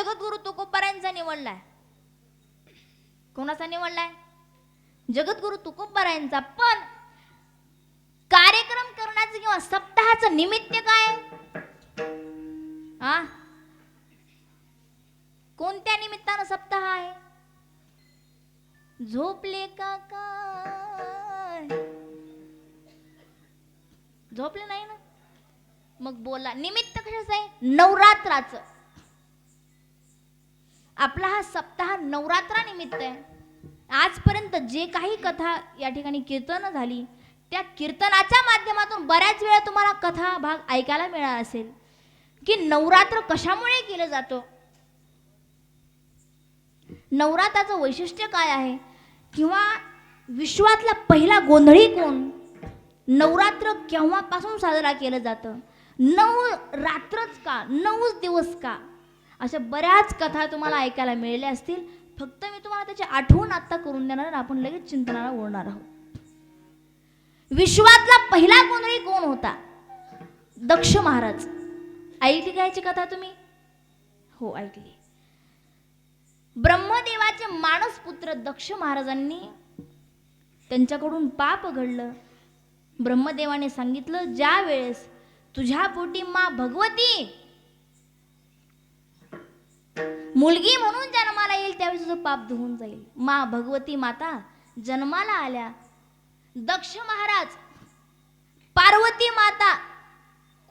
जगद्गुरु तुकोबारायांचा निवडलाय. कोणाचा निवडलाय? जगद्गुरु तुकोबारायांचा पण कार्यक्रम करण्याचं किंवा सप्ताहाचं निमित्त काय? आ? कोणत्या निमित्तानं सप्ताह आहे? झोपले का काय झोपले नाही ना? मग बोला. निमित्त कशाच आहे? नवरात्राचं. आपला हा सप्ताह नवरात्रानिमित्त आहे. आजपर्यंत जे काही कथा या ठिकाणी कीर्तन झाली त्या कीर्तनाच्या माध्यमातून बऱ्याच वेळा तुम्हाला कथा भाग ऐकायला मिळाला असेल. की नवरात्र कशामुळे केलं जातं? नवरात्राचं वैशिष्ट्य काय आहे? किंवा विश्वातला पहिला गोंधळी कोण? नवरात्र केव्हापासून साजरा केलं जातं? नऊ रात्रच का? नऊच दिवस का? अशा बऱ्याच कथा तुम्हाला ऐकायला मिळाल्या असतील. फक्त मी तुम्हाला त्याची आठवण आत्ता करून देणार आणि आपण लगेच चिंतनाला ओढणार आहोत. विश्वातला पहिला गोंधळी कोण होता? दक्ष महाराज. ऐकली कायची कथा तुम्ही? हो ऐकली. ब्रह्मदेवाचे मानसपुत्र दक्ष महाराजांनी त्यांच्याकडून पाप घडलं. ब्रह्मदेवाने सांगितलं ज्या वेळेस तुझ्या पोटी मा भगवती मुलगी म्हणून जन्माला येईल त्यावेळी तुझं पाप धुवून जाईल. मा भगवती माता जन्माला आल्या. दक्ष महाराज पार्वती माता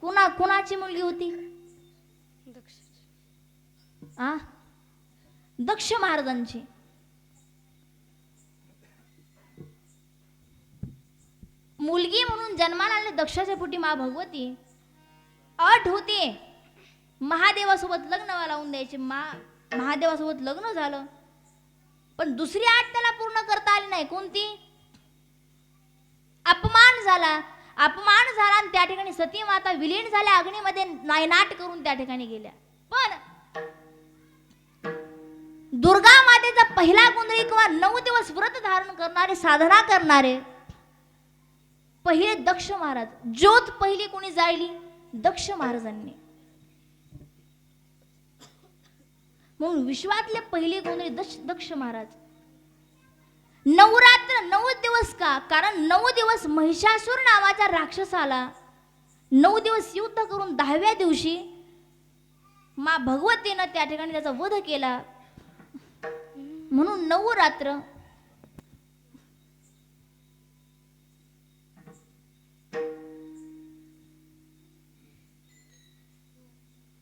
कुणा कुणाची मुलगी होती? आ? दक्ष महाराजांची. मुलगी म्हणून जन्माला आले दक्षाच्या पोटी मा भगवती. अट होती. महादेवासोबत लग्न लावून द्यायचे. मा महादेवासोबत लग्न झालं. पण दुसरी आठ त्याला पूर्ण करता आली नाही. कोणती? अपमान झाला. अपमान झाला आणि त्या ठिकाणी सती माता विलीन झाल्या. अग्नीमध्ये नायनाट करून त्या ठिकाणी गेल्या. पण दुर्गा मातेचा पहिला कुंडली किंवा नऊ दिवस व्रत धारण करणारे साधना करणारे पहिले दक्ष महाराज. ज्योत पहिली कोणी जाळली दक्ष महाराजांनी. म्हणून विश्वातले पहिले कोणी दक्ष दक्ष महाराज. नवरात्र नऊ दिवस का? कारण नऊ दिवस महिषासूर नावाच्या राक्षसाला नऊ दिवस युद्ध करून दहाव्या दिवशी मा भगवतीनं त्या ठिकाणी त्याचा वध केला. म्हणून नऊ रात्र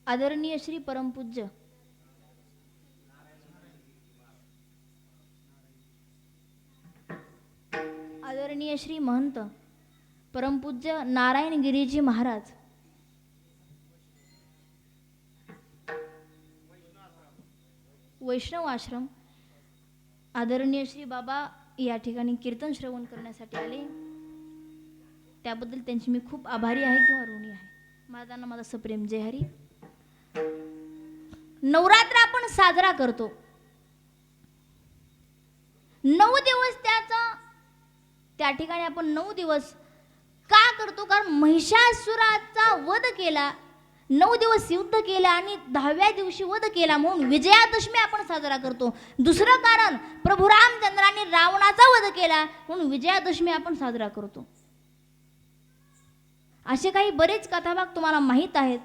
आदरणीय श्री परमपूज्य श्री महंत परमपूज्य नारायण गिरीजी महाराज. वैष्णव आश्रम आदरणीय श्री बाबा या ठिकाणी कीर्तन श्रवण करण्यासाठी आले. त्याबद्दल त्यांची मी खूप आभारी आहे किंवा ऋणी आहे. माझा माझा सप्रेम. जय हरी. नवरात्र आपण साजरा करतो. नऊ दिवस त्याचा त्या ठिकाणी आपण नऊ दिवस का करतो? कारण महिषासुराचा वध केला नऊ दिवस युद्ध केला आणि दहाव्या दिवशी वध केला म्हणून विजयादशमी आपण साजरा करतो. दुसरं कारण प्रभू रामचंद्राने रावणाचा वध केला म्हणून विजयादशमी आपण साजरा करतो. असे काही बरेच कथाभाग तुम्हाला माहीत आहेत.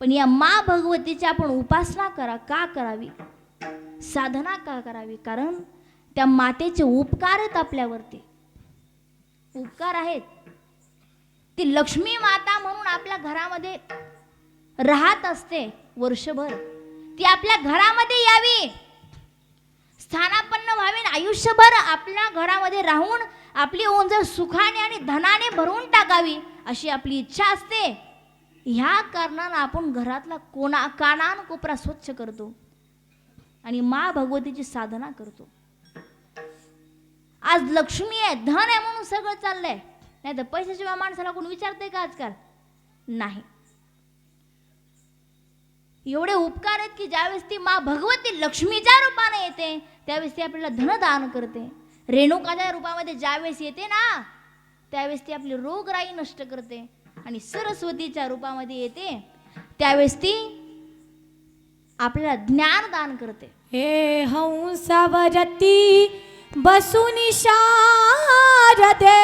पण या मा भगवतीची आपण उपासना करा का करावी? साधना का करावी? कारण त्या मातेचे उपकार आहेत आपल्यावरती. उपकार आहेत. ती लक्ष्मी माता म्हणून आपल्या घरामध्ये राहत असते वर्षभर. ती आपल्या घरामध्ये यावी. स्थानापन्न व्हावी आणि आयुष्यभर आपल्या घरामध्ये राहून आपली ओंजळ सुखाने आणि धनाने भरून टाकावी अशी आपली इच्छा असते. ह्या कारणानं आपण घरातला कोणा कानान कोपरा स्वच्छ करतो आणि मा भगवतीची साधना करतो. आज लक्ष्मी आहे धन आहे म्हणून सगळं चाललंय. नाही तर पैशाशिवाय माणसाला कोण विचारते का आजकाल? नाही. एवढे उपकार आहेत की ज्यावेळेस ती मा भगवती लक्ष्मीच्या रूपाने येते त्यावेळेस ती आपल्याला धनदान करते. रेणुकाच्या रूपामध्ये ज्यावेळेस येते ना त्यावेळेस ती आपली रोगराई नष्ट करते आणि सरस्वतीच्या रूपामध्ये येते त्यावेळेस ती आपल्याला ज्ञान दान करते. हे हंसावरती बसून शारदे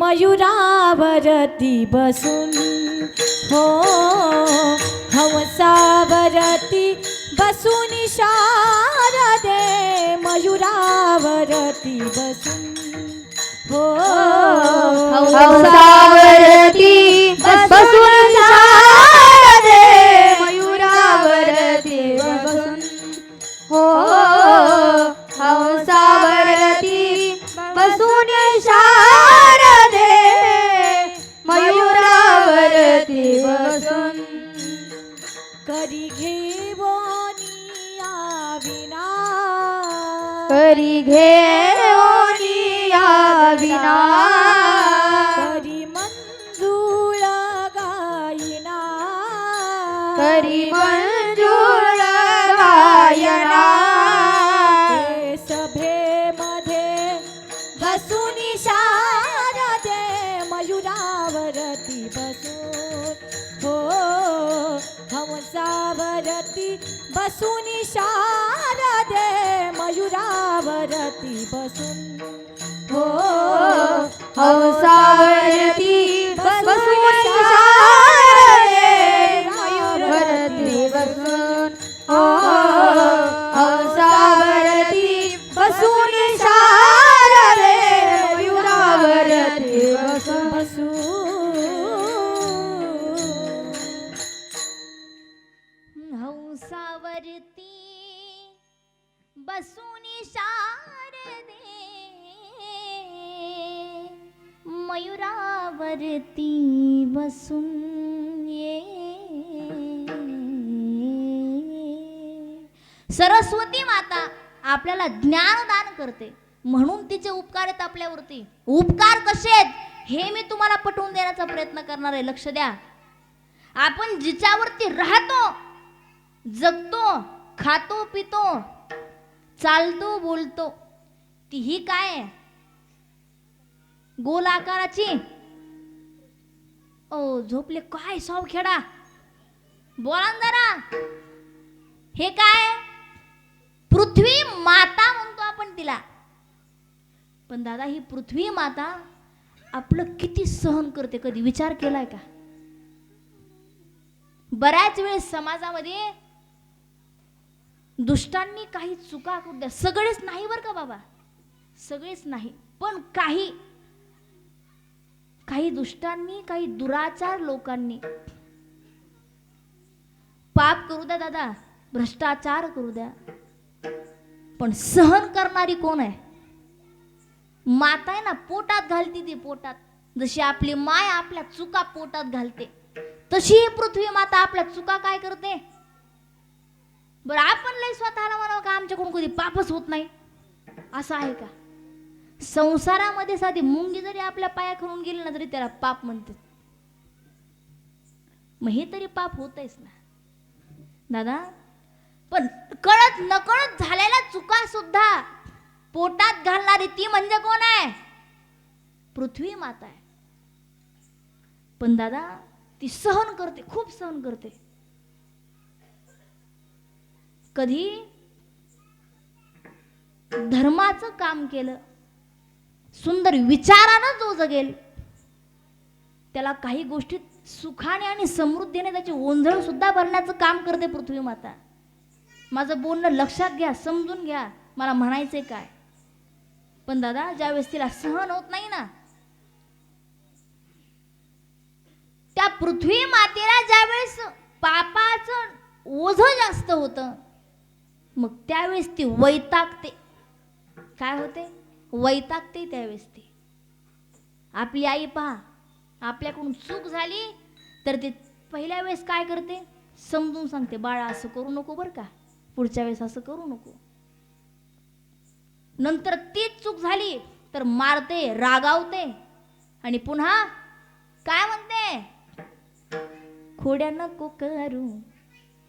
मयुरावरती बसून हो हंसावरती बसून शारदे मयुरावरती बसून हो हंसावरती बसून करी घेवोनिया विना करी घे घेऊनिया विना बसून शारदे मयुरावरती बसून. हो, हो हंसावरती सरस्वती माता आपल्याला ज्ञानदान करते. म्हणून तिचे उपकार आहेत आपल्यावरती. उपकार कसे आहेत? हे मी तुम्हाला पटवून देण्याचा प्रयत्न करणार आहे. लक्ष द्या. आपण जिच्यावरती राहतो जगतो खातो पितो चालतो बोलतो ती ही काय गोल आकाराची? ओ झोपले काय सावखेडा? बोला जरा. हे काय पृथ्वी माता म्हणतो आपण तिला. पण दादा ही पृथ्वी माता आपलं किती सहन करते? कधी विचार केलाय का? बऱ्याच वेळेस समाजामध्ये दुष्टांनी काही चुका करू द्या. सगळेच नाही बरं का बाबा? सगळेच नाही. पण काही काही दुष्टांनी काही दुराचार लोकांनी पाप करू द्या दादा भ्रष्टाचार करू द्या. पण सहन करणारी कोण आहे? माता आहे ना पोटात घालते ती पोटात. जशी आपली माय आपल्या चुका पोटात घालते तशी ही पृथ्वी माता आपल्या चुका काय करते? बरं आपण लय स्वतःला म्हणावं का आमच्याकडून कधी पापच होत नाही? असं आहे का? संसारामध्ये साधी मुंगी जरी आपल्या पाया खाऊन गेली ना तरी त्याला पाप म्हणते मग हे तरी पाप होतच ना. दादा पण कळत नकळत झालेल्या चुका सुद्धा पोटात घालणारी ती म्हणजे कोण आहे? पृथ्वी माता आहे. पण दादा ती सहन करते खूप सहन करते. कधी धर्माचं काम केलं सुंदर विचारानं जो जगेल त्याला काही गोष्टीत सुखाने आणि समृद्धीने त्याची ओंजळ सुद्धा भरण्याचं काम करते पृथ्वी माता. माझं बोलणं लक्षात घ्या समजून घ्या. मला म्हणायचंय काय? पण दादा ज्यावेळेस तिला सहन होत नाही ना त्या पृथ्वी मातेला ज्यावेळेस पापाचं ओझ जास्त होतं मग त्यावेळेस ती वैतागते. काय होते? वैतागते त्यावेळेस ती. आपली आई पहा आपल्याकडून चूक झाली तर ती पहिल्या वेळेस काय करते? समजून सांगते बाळा असं करू नको बरं का. पुढच्या वेळेस असं करू नको. नंतर तीच चूक झाली तर मारते रागावते आणि पुन्हा काय म्हणते? खोड्या नको करू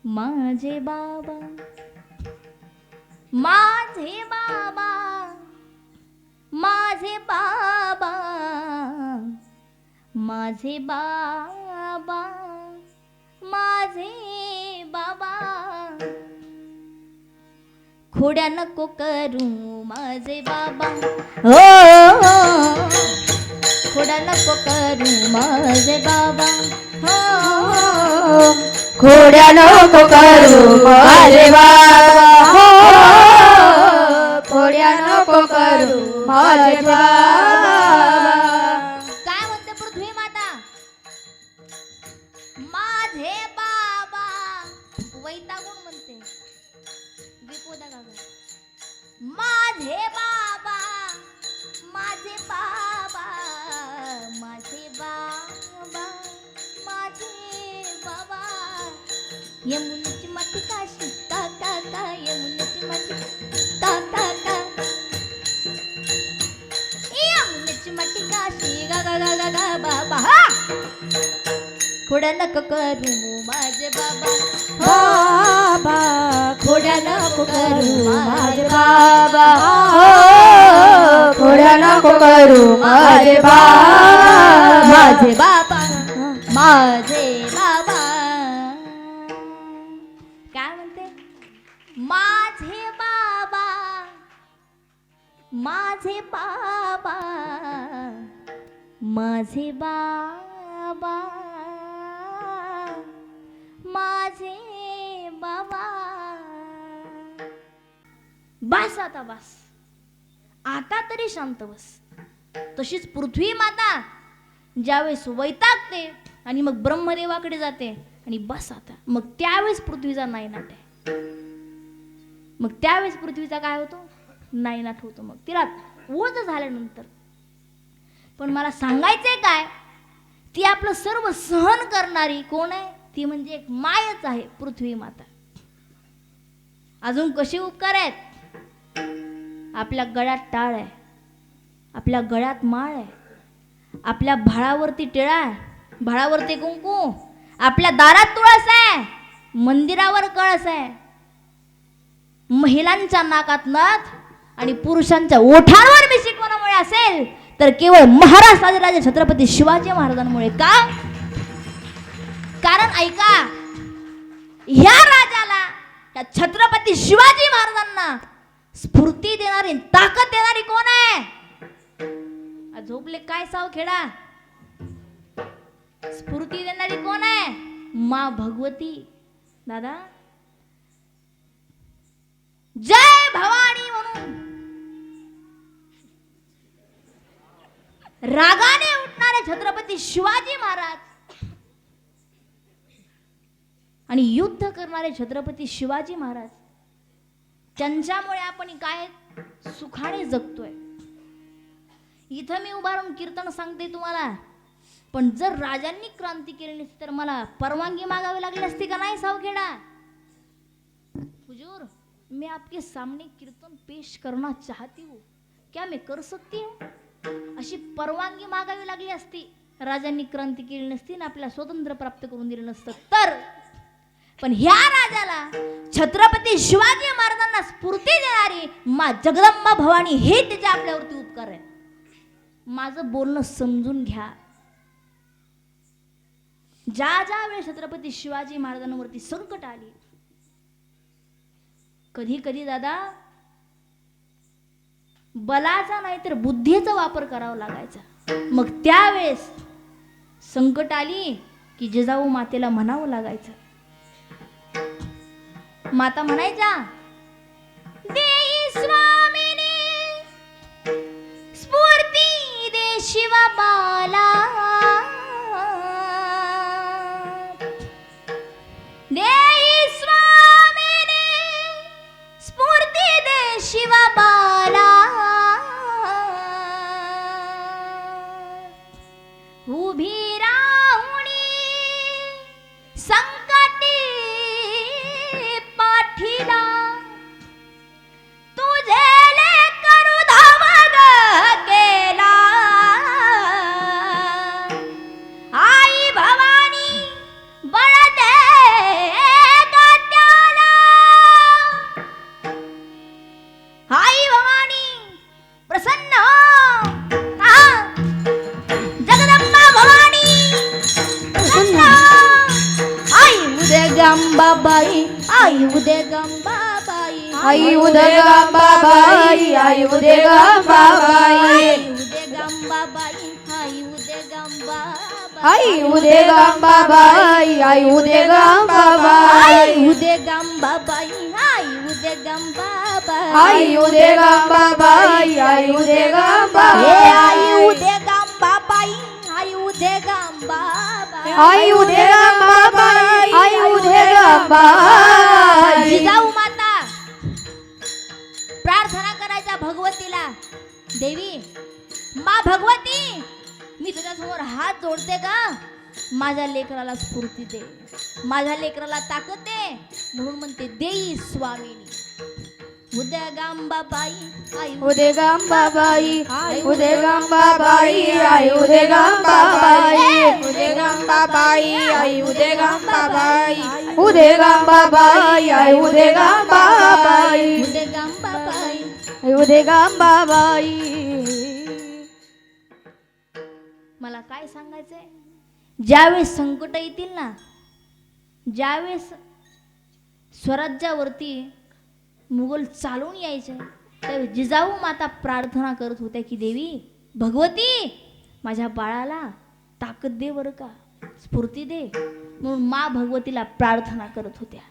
माझे बाबा. माझे बाबा माझे बाबा. माझे बाबा माझे बाबा. खोड्या नको करू माझे बाबा. हो खोड्या नको करू माझे बाबा. हो खोड्या नको करू माझे बाबा. हो खोड्या नको करू माझे बाबा. खोड्या नको करू माझे बाबा. बाबा खोड्या नको करू माझे बाबा. हो खोड्या नको करू माझे बाबा. माझे बाबा माझे बाबा. काय म्हणते? माझे बाबा माझे बाबा माझे बाबा. माझे बाबा. बस आता बस. आता तरी शांत बस. तशीच पृथ्वी माता ज्यावेळेस वैतागते आणि मग ब्रह्मदेवाकडे जाते आणि बस आता. मग त्यावेळेस पृथ्वीचा नायनाट आहे. मग त्यावेळेस पृथ्वीचा काय होतो? नायनाट होतो मग. तिला ओझ झाल्यानंतर. पण मला सांगायचंय काय? ती आपलं सर्व सहन करणारी कोण आहे? ती म्हणजे एक मायच आहे पृथ्वी माता. अजून कसे उपकार आहेत? आपल्या गळ्यात टाळ आहे. आपल्या गळ्यात माळ आहे. आपल्या भाळावरती टिळा आहे. भाळावरती कुंकू. आपल्या दारात तुळस आहे. मंदिरावर कळस आहे. महिलांच्या नाकात नथ आणि पुरुषांच्या ओठांवर मी कोणामुळे असेल तर केवळ महाराष्ट्राचे राजे छत्रपती शिवाजी महाराजांमुळे का? कारण ऐका ह्या राजाला या छत्रपती शिवाजी महाराजांना स्फूर्ती देणारी ताकद देणारी कोण आहे? झोपले काय साव खेडा? स्फूर्ती देणारी कोण आहे? मा भगवती. दादा? जय भवानी म्हणून. रागाने उठणारे छत्रपती शिवाजी महाराज आणि युद्ध करणारे छत्रपती शिवाजी महाराज त्यांच्यामुळे आपण काय सुखाने जगतोय. इथं मी उभारून कीर्तन सांगते तुम्हाला पण जर राजांनी क्रांती केली नसती तर मला परवानगी मागावी लागली असती का नाही सावखेडा? हुजूर मैं आपके सामने कीर्तन पेश करना चाहती हूँ. क्या मैं कर सकती हूँ? अशी परवानगी मागावी लागली असती. राजांनी क्रांती केली नसती आणि आपल्याला स्वातंत्र्य प्राप्त करून दिलं नसतं. तर पण ह्या राजाला छत्रपती शिवाजी महाराजांना स्फूर्ती देणारी मा जगदंबा भवानी हे त्याचे आपल्यावरती उपकार आहे. माझं बोलणं समजून घ्या. ज्या ज्या वेळेस छत्रपती शिवाजी महाराजांवरती संकट आली कधी कधी दादा बलाचा नाही तर बुद्धीचा वापर करावा लागायचा. मग त्यावेळेस संकट आली की जिजाऊ मातेला म्हणावं लागायचं. माता म्हणायच्या देई स्वामिनी स्फूर्ती दे शिवा बाला. देई स्वामिनी स्फूर्ती दे शिवा बाला। उभी रा आई उदे गंबाबाई आई उदगांबाबाई आई उदगांबाबाई आई उदे गंबाबाई आई उदे गंबाबाई आई उदगांबाबाई आई हे उदगांबाबाई आई उदे गंबाबाई आई उदे गंबाबाई आई उदगांबाबाई आई उदगांबाई जिजाऊ माता प्रार्थना करायच्या भगवतीला देवी मा भगवती मी तुझ्यासमोर हात जोडते का? माझ्या लेकराला स्फूर्ती दे. माझ्या लेकराला ताकद दे. म्हणून म्हणते देई स्वामिनी. उद्या गांबाबाई आई उदगांबाबाई उदगांबाबाई आई उदगांबाबाई उदगांबाबाई आई उदगांबाबाई उदगांबाबाई आई उदगांबाबाई उद्या गांबाबाई आई उदगांबाबाई मला काय सांगायचंय? ज्यावेळेस संकट येतील ना ज्यावेळेस स्वराज्यावरती मुघल चालून यायचे त्यावेळी जिजाऊ माता प्रार्थना करत होत्या की देवी भगवती माझ्या बाळाला ताकद दे बरं का स्फूर्ती दे. म्हणून मा भगवतीला प्रार्थना करत होत्या.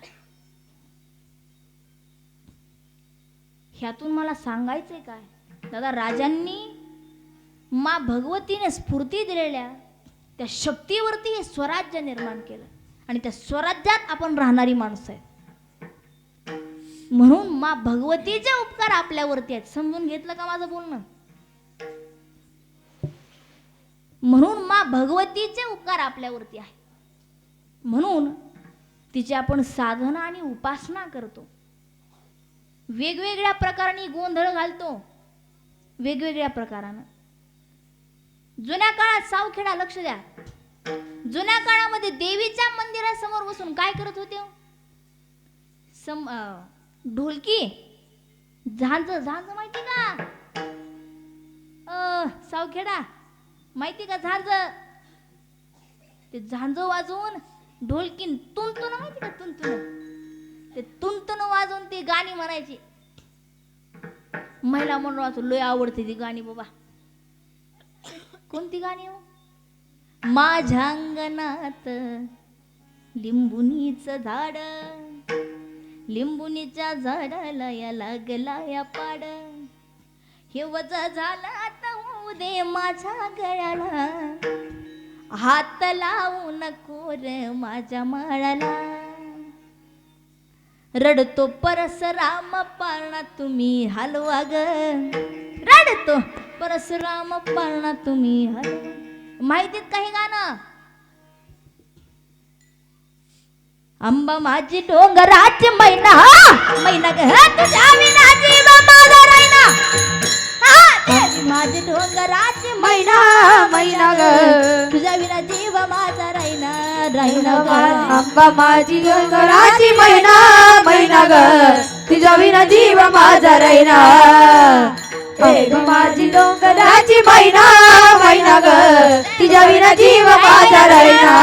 ह्यातून मला सांगायचंय काय? दादा राजांनी मा भगवतीने स्फूर्ती दिलेल्या त्या शक्तीवरती हे स्वराज्य निर्माण केलं. आणि त्या स्वराज्यात आपण राहणारी माणसं आहेत. म्हणून मा भगवतीचे उपकार आपल्यावरती आहेत. समजून घेतलं का माझं बोलणं? म्हणून मा भगवतीचे उपकार आपल्यावरती आहे म्हणून तिची आपण साधना आणि उपासना करतो. वेगवेगळ्या प्रकाराने गोंधळ घालतो. वेगवेगळ्या प्रकारानं. जुन्या काळात सावखेडा लक्ष द्या. जुन्या काळामध्ये देवीच्या मंदिरासमोर बसून काय करत होते? सम अं, ढोलकी? झांज झांज माहिती का? अं, सावखेडा माहिती का झांज? ते झांज वाजवून ढोलकीन तुंतुन माहिती का तुंतुन ते तुंतुन वाजवून ती गाणी म्हणायची. महिला मंडळाचं लय आवडते ती गाणी बाबा. कोणती गाणी हो? माझ्या अंगणात लिंबुनीच झाड लिंबुनीच्या झाडाला या लागला या पाड. हे वज झालं आता होऊ दे माझ्या गळ्याला. हात लावू नको रे माझ्या माळाला. रडतो परस राम पाळणा तुम्ही हलवा ग. रडतो. परसराम पाळणा तुम्ही. हरे माहितीत काही गाणं? आंबा माझी डोंगराची मैना. मैना ग तुझ्या विना जीव माझा राहिना माझी डोंगराची मैना मैना ग. तुझ्या विना जीव माझा राहिना राहिना आंबा माझी डोंगराची मैना मैना ग. तुझ्या विना जीव माझा राहिना माझी डोंगराची मैना मैना ग. तिच्या विना जीव माझा राहिना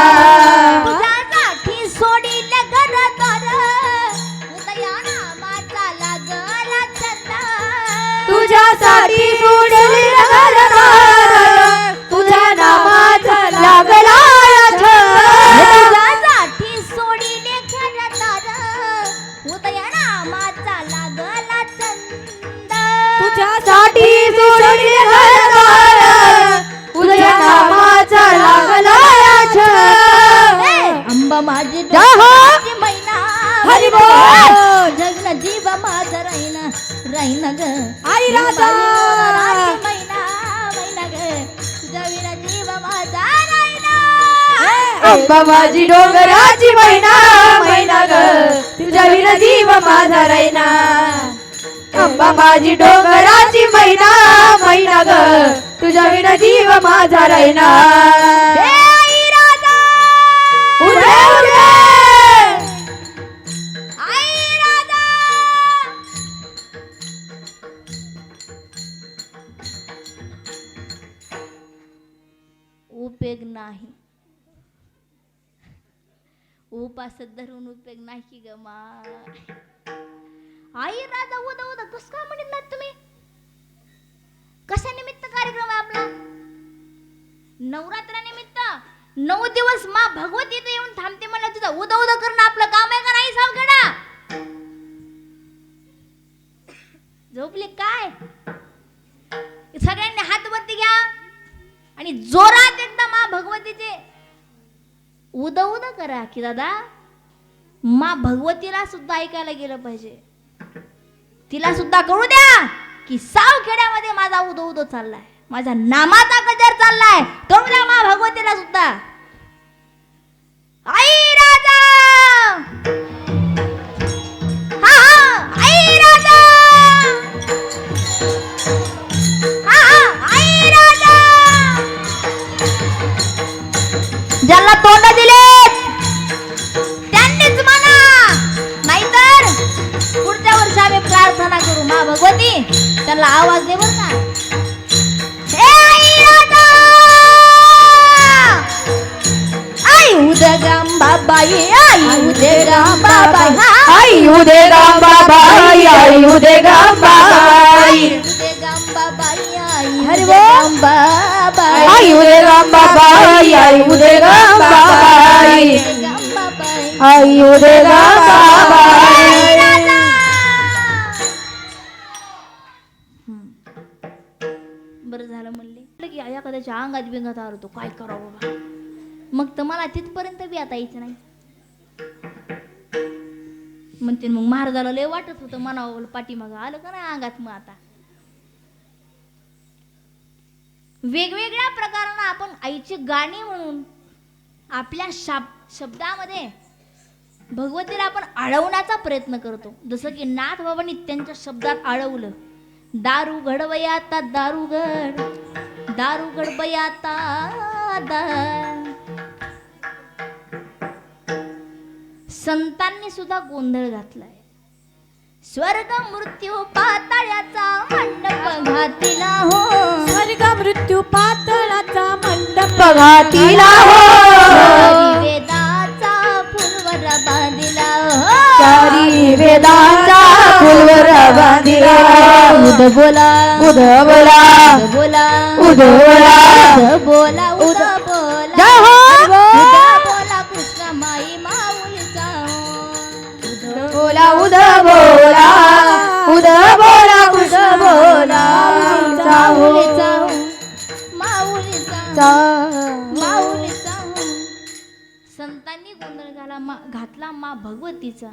अंबा माझी डोंगराची मैना मैना ग. तुझ्या विना जीव माझा राहिना. अंबा माझी डोंगराची मैना मैना ग. तुझ्या विना जीव माझा राजा उपयोग नाही. उपासत धरून उपयोग नाही की ग मा. आई राजा उदा उदा कस काय म्हणत ना तुम्ही? कशा निमित्त कार्यक्रम आहे आपला? नवरात्रानिमित्त? नऊ दिवस मा भगवती इथे येऊन थांबते मला तुझं. उदा उदा करणं आपलं काम आहे का नाही सावखेडा झोपले करा की दादा मा भगवतीला सुद्धा ऐकायला गेलं पाहिजे. तिला सुद्धा कळू द्या की साव खेड्यामध्ये माझा उदो उदो चाललाय. माझ्या नामाचा गजर चाललाय. कळू द्या म्हणजे मा भगवतीला सुद्धा. आई उदे गाम बाबाई आई उदे गाम बाबाई. उदगम बाबाई आई हरि उदगम बाबाई. आई उदे गाम बाबाई आई उदे गाम बाबाई. उदगम बाबाई. आई उदे गाम बाबाई. बरं झालं म्हणले. म्हटलं की आया कदाच्या अंगात बिंगात आलो तो काय करावं बाबा? मग तर मला तिथपर्यंत बी आता यायचं नाही. म्हणते मग महाराजाला लय वाटत होतं मनावर पाठीमागं. आलं का नाही अंगात मग आता? वेगवेगळ्या प्रकारानं आपण आईची गाणी म्हणून आपल्या शाब शब्दामध्ये भगवतीला आपण आळवण्याचा प्रयत्न करतो. जसं की नाथ बाबांनी त्यांच्या शब्दात आळवलं दारू घडवयाता दारुगड दारू गडबयाता दा संतांनी सुद्धा गोंधळ घातलाय. स्वर्ग मृत्यू पाताळ्याचा मंडप घातिला हो. स्वर्ग मृत्यू पातळाचा मंडप घातीला हो. हरी वेदाचा फुलवर बांधिला हो. चारी वेदांचा फुलवर बांधिला बोला उद बोला. उद बोला. उद बोला. उद बोला. उद बोला. बोला. उद बोला उद बोला. कृष्ण बोला माऊलीचा माऊलीचा माऊलीचा संतांनी गोंधळ घाला मा घातला मा भगवतीचा.